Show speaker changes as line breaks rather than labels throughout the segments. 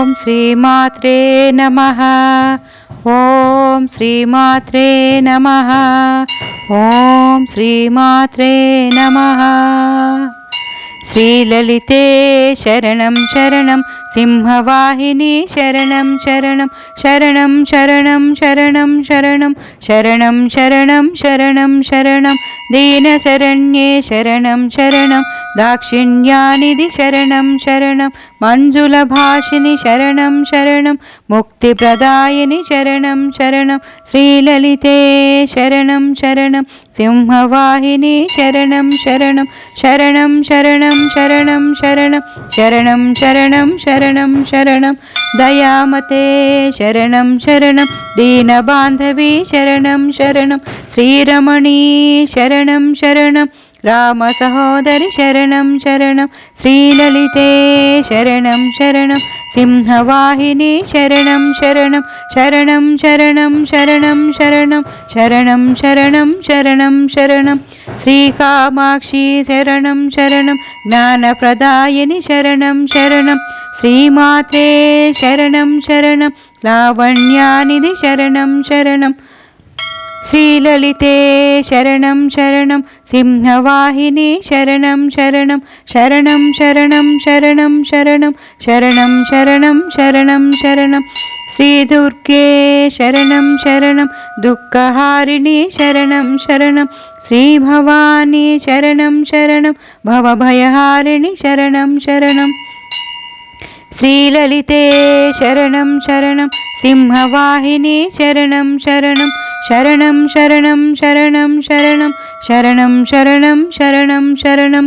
ॐ श्रीमात्रे नमः। ॐ श्रीमात्रे नमः। ॐ श्रीमात्रे नमः। श्रीललिते शरणं शरणं सिंहवाहिनी शरणं शरणं शरणं शरणं शरणं शरणं शरणं शरणं शरणं शरणं दीनशरण्ये शरणं शरणं दाक्षिण्यानिधि शरणं शरणं मञ्जुलभाषिनि शरणं शरणं मुक्तिप्रदायिनि शरणं शरणं श्रीललिते शरणं शरणं सिंहवाहिनी शरणं शरणं शरणं शरणं शरणं शरणं शरणं शरणं शरणं शरणं दयामते शरणं शरणं दीनबान्धवी शरणं शरणं श्रीरमणी शरणं शरणं रामसहोदरि शरणं शरणं श्रीललिते शरणं शरणं सिंहवाहिनी शरणं शरणं शरणं शरणं शरणं शरणं शरणं शरणं शरणं शरणं श्रीकामाक्षी शरणं शरणं ज्ञानप्रदायिनि शरणं शरणं श्रीमात्रे शरणं शरणं लावण्यानिधि शरणं शरणं శ్రీలలితే శరణం శరణం సింహవాహిని శరణం శరణం శరణం శరణం శరణం శరణం శరణం శరణం శరణం శరణం శ్రీదుర్గే శరణం శరణం దుఃఖహారిణి శరణం శరణం శ్రీభవాని శరణం శరణం భవభయహారిణి శరణం శరణం శ్రీలలితే శరణం శరణం సింహవాహిని శరణం శరణం शरणं शरणं शरणं शरणं शरणं शरणं शरणं शरणं।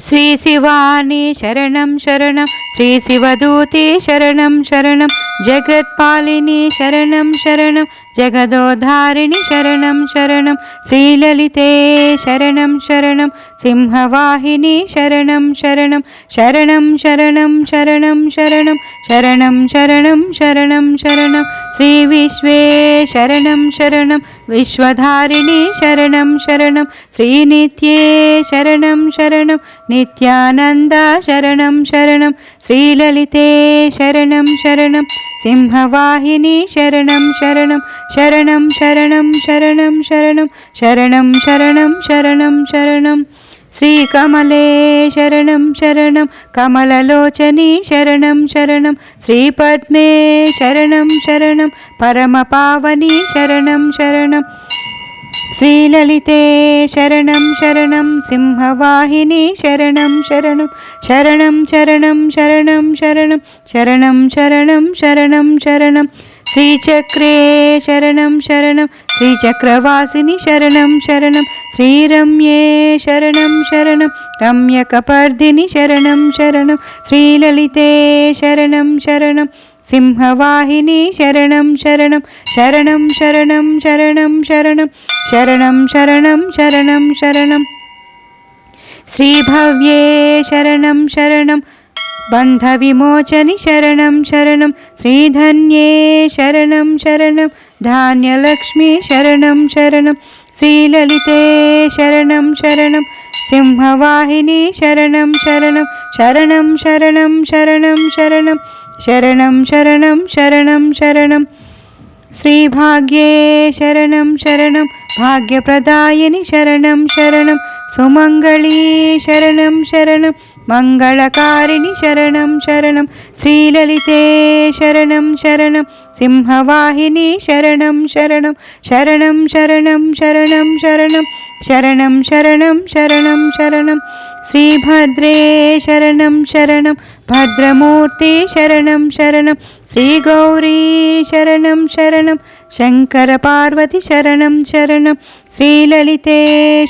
श्रीशिवानि शरणं शरणं। श्रीशिवदूते शरणं शरणं। जगत्पालिनी शरणं शरणं जगदोद्धारिणि शरणं शरणं श्रीललिते शरणं शरणं सिंहवाहिनी शरणं शरणं शरणं शरणं शरणं शरणं शरणं शरणं शरणं शरणं श्रीविश्वे शरणं शरणं विश्वधारिणि शरणं शरणं श्रीनित्ये शरणं शरणं नित्यानन्दाशरणं शरणं श्रीललिते शरणं शरणं సింహవాహిని శరణం శరణం శరణం శరణం శరణం శరణం శరణం శరణం శరణం శరణం శ్రీకమలే శరణం శరణం కమలలోచని శరణం శరణం శ్రీపద్మే శరణం శరణం పరమపావని శరణం శరణం శ్రీలలితే శరణం శరణం సింహవాహిని శరణం శరణం శరణం శరణం శరణం శరణం శరణం శరణం శరణం శరణం శ్రీచక్రే శరణం శరణం శ్రీచక్రవాసిని శరణం శరణం శ్రీరమ్యే శరణం శరణం రమ్యకపర్ధిని శరణం శరణం శ్రీలలితే శరణం శరణం సింహవాహిని శరణం శరణం శరణం శరణం శరణం శరణం शरणं शरणं शरणं शरणं श्रीभव्ये शरणं शरणं बन्धविमोचनि शरणं शरणं श्रीधन्ये शरणं शरणं धान्यलक्ष्मी शरणं शरणं श्रीललिते शरणं शरणं सिंहवाहिनी शरणं शरणं शरणं शरणं शरणं शरणं शरणं शरणं शरणं शरणं श्रीभाग्ये शरणं शरणं भाग्यप्रदायिनि शरणं शरणं सुमङ्गली शरणं शरणं मङ्गलकारिणि शरणं शरणं श्रीललिते शरणं शरणं सिंहवाहिनी शरणं शरणं शरणं शरणं शरणं शरणं शरणं शरणं शरणं शरणं श्रीभद्रे शरणं शरणं भद्रमूर्ते शरणं शरणं श्रीगौरी शरणं शरणं சங்கர பார்வதி சரணம் சரணம். ஸ்ரீலலிதே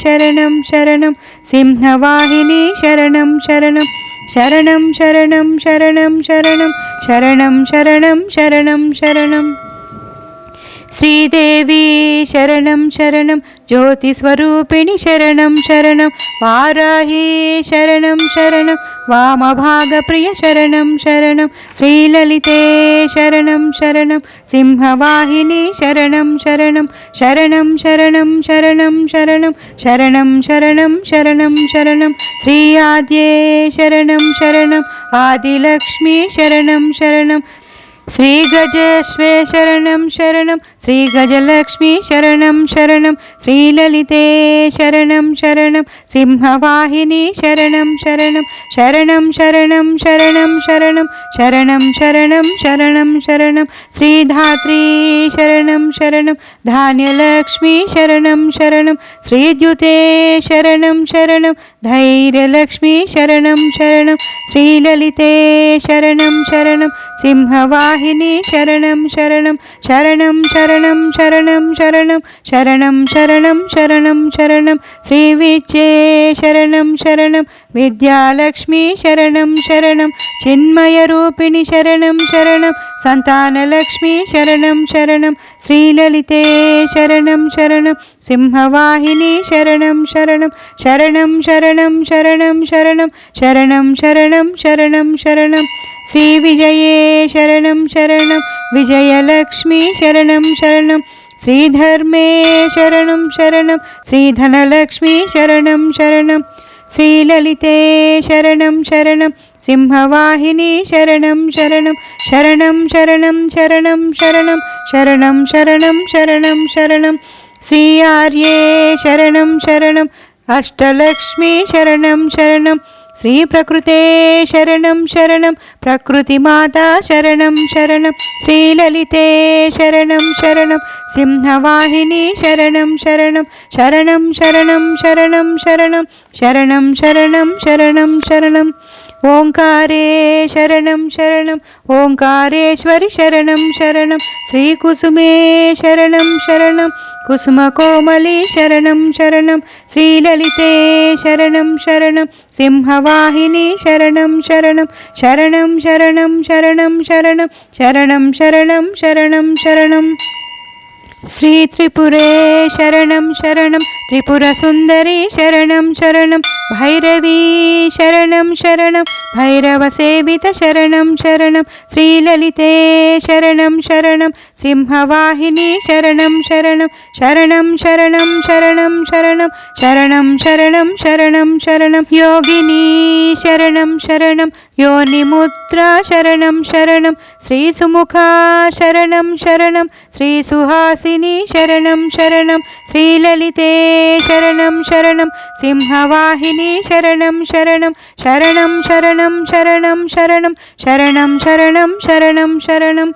சரணம் சரணம். சிம்ஹவாகினி சரணம் சரணம். சரணம் சரணம் சரணம் சரணம். சரணம் சரணம் சரணம் சரணம். ஸ்ரீதேவி சரணம் சரணம். ज्योतिस्वरूपिणि शरणं शरणं वाराहे शरणं शरणं वामभागप्रियशरणं शरणं श्रीललिते शरणं शरणं सिंहवाहिनी शरणं शरणं शरणं शरणं शरणं शरणं शरणं शरणं शरणं शरणं श्री आद्ये शरणं शरणम् आदिलक्ष्मी शरणं शरणं శరణం శ్రీగజస్వే శరణం శరణం శ్రీగజలక్ష్మి శరణం శరణం శ్రీలలితే శరణం శరణం సింహవాహిని శరణం శరణం శరణం శరణం శరణం శరణం శరణం శరణం శరణం శరణం శ్రీధాత్రీ శరణం శరణం ధాన్యలక్ష్మీ శరణం శరణం శ్రీద్యుతే శరణం శరణం ధైర్యలక్ష్మీ శరణం శరణం శ్రీలలితే శరణం శరణం సింహవాహిని வாகினி சரணம் சரணம் சரணம் சரணம் சரணம் சரணம் சரணம் சரணம் சரணம் சரணம். ஸ்ரீ விச்சே சரணம் சரணம். வித்யாலக்ஷ்மி சரணம் சரணம். चिन्मयरूपिणि शरणं शरणं सन्तानलक्ष्मी शरणं शरणं श्रीललिते शरणं शरणं सिंहवाहिनी शरणं शरणं शरणं शरणं शरणं शरणं शरणं शरणं शरणं शरणं श्रीविजये शरणं शरणं विजयलक्ष्मी शरणं शरणं श्रीधर्मे शरणं शरणं श्रीधनलक्ष्मी शरणं शरणं ஸ்ரீலலிதே சரணம் சரணம் சிம்மவாகினி சரணம் சரணம் சரணம் சரணம் சரணம் சரணம் சரணம் சரணம் சரணம் சரணம். ஸ்ரீஆர்யே சரணம் சரணம் அஷ்டலக்ஷ்மி சரணம் சரணம். ஸ்ரீபிரகிருத்தே சரணம் சரணம். பிரகிருதி மாதா சரணம் சரணம். ஸ்ரீலலிதே சரணம் சரணம். சிம்ஹவாஹினி சரணம் சரணம். சரணம் சரணம் சரணம் சரணம். சரணம் சரணம் சரணம் சரணம். ओङ्कारे शरणं शरणम् ओङ्कारेश्वरि शरणं शरणं। श्रीकुसुमे शरणं शरणं। कुसुमकोमली शरणं शरणं। श्रीललिते शरणं शरणं। सिंहवाहिनी शरणं शरणं। शरणं शरणं शरणं शरणं। शरणं शरणं शरणं शरणं। श्रीत्रिपुरे शरणं शरणं। त्रिपुरसुन्दरी शरणं शरणं भैरवी शरणं शरणं भैरवसेवितशरणं शरणं श्रीललिते शरणं शरणं सिंहवाहिनी शरणं शरणं शरणं शरणं शरणं शरणं शरणं शरणं शरणं शरणं योगिनी शरणं शरणं योनिमुद्रा शरणं शरणं श्रीसुमुखा शरणं शरणं श्रीसुहासिनी शरणं शरणं श्रीललिते சரணம் சரணம். சிம்ஹவாஹினி சரணம் சரணம். சரணம் சரணம் சரணம் சரணம். சரணம் சரணம் சரணம் சரணம்.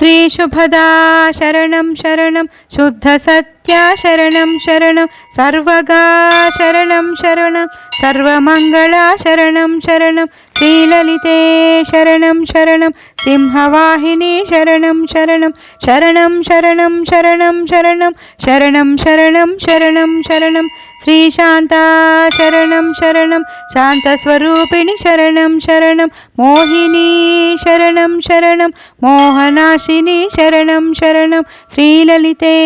ஸ்ரீசுபதா சரணம் சரணம். சுத்த சத் காமாட்சியா சரணம் சரணம் சர்வகா சரணம் சரணம் சர்வமங்களா சரணம் சரணம் ஸ்ரீலலிதே சரணம் சரணம் சிம்ஹவாஹினி சரணம் சரணம் சரணம் சரணம் சரணம் சரணம் சரணம் சரணம் சரணம் சரணம் ஸ்ரீசாந்தா சரணம் சரணம் சாந்தஸ்வரூபிணி சரணம் சரணம் மோகினி சரணம் சரணம் மோகனாசினி சரணம் சரணம் ஸ்ரீலலிதே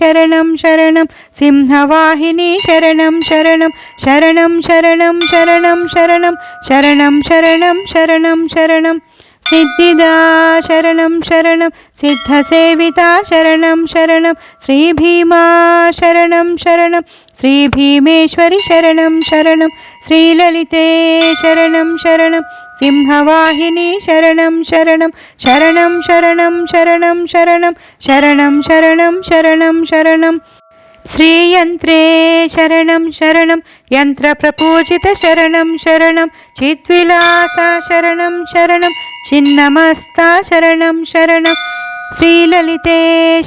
சரணம் சரணம் சிம்ஹவாகினி சரணம் சரணம். சரணம் சரணம் சரணம் சரணம். சரணம் சரணம் சரணம் சரணம். சித்திதா சரணம் சரணம் சித்த சேவிதா சரணம் சரணம் ஸ்ரீபீமா சரணம் சரணம் ஸ்ரீபீமேஸ்வரி சரணம் சரணம் ஸ்ரீலலிதே சரணம் சரணம் சிம்ஹவாஹினி சரணம் சரணம் சரணம் சரணம் சரணம் சரணம் சரணம் சரணம் சரணம் சரணம். श्रीयन्त्रे शरणं शरणं यन्त्रप्रपूजितशरणं शरणं चिद्विलासा शरणं शरणं छिन्नमस्ता शरणं शरणम् శ్రీలలితే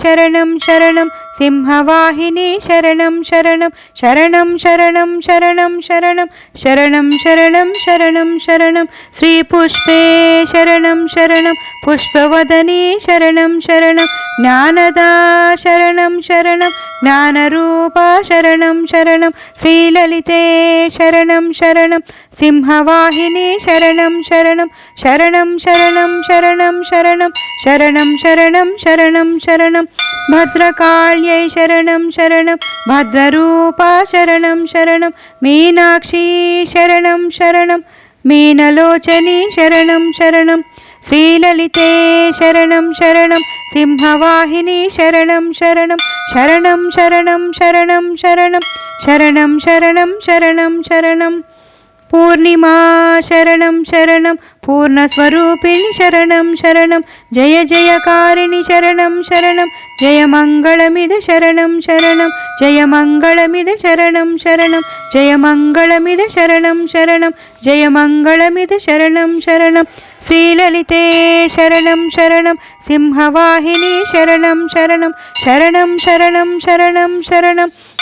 శరణం శరణం సింహవాహిని శరణం శరణం శరణం శరణం శరణం శరణం శరణం శరణం శరణం శరణం శ్రీ పుష్పే శరణం శరణం యంత్రప్రపూజిత శరణం శరణం జ్ఞానదా శరణం శరణం జ్ఞానరూప శరణం శరణం శ్రీలలితే శరణం శరణం సింహవాహిని శరణం శరణం శరణం శరణం శరణం శరణం శరణం శరణం శరణం శరణం శరణం భద్రకాళ్యై శరణం శరణం భద్రరూప శరణం శరణం మీనాక్షి శరణం శరణం మీనలోచని శరణం శరణం శ్రీలలితే శరణం శరణం సింహవాహిని శరణం శరణం శరణం శరణం శరణం శరణం శరణం శరణం శరణం శరణం பூர்ணிமா சரணம் சரணம் பூர்ணஸ்வரூபிணி சரணம் சரணம் ஜெய ஜெயகாரிணி சரணம் சரணம் ஜெயமங்களமிது சரணம் சரணம் ஜெயமங்களமிது சரணம் சரணம் ஜெயமங்களமிது சரணம் சரணம் ஜெயமங்களமிது சரணம் சரணம் ஸ்ரீலலிதே சரணம் சரணம் சிம்ஹவாஹினி சரணம் சரணம் சரணம் சரணம் சரணம் சரணம்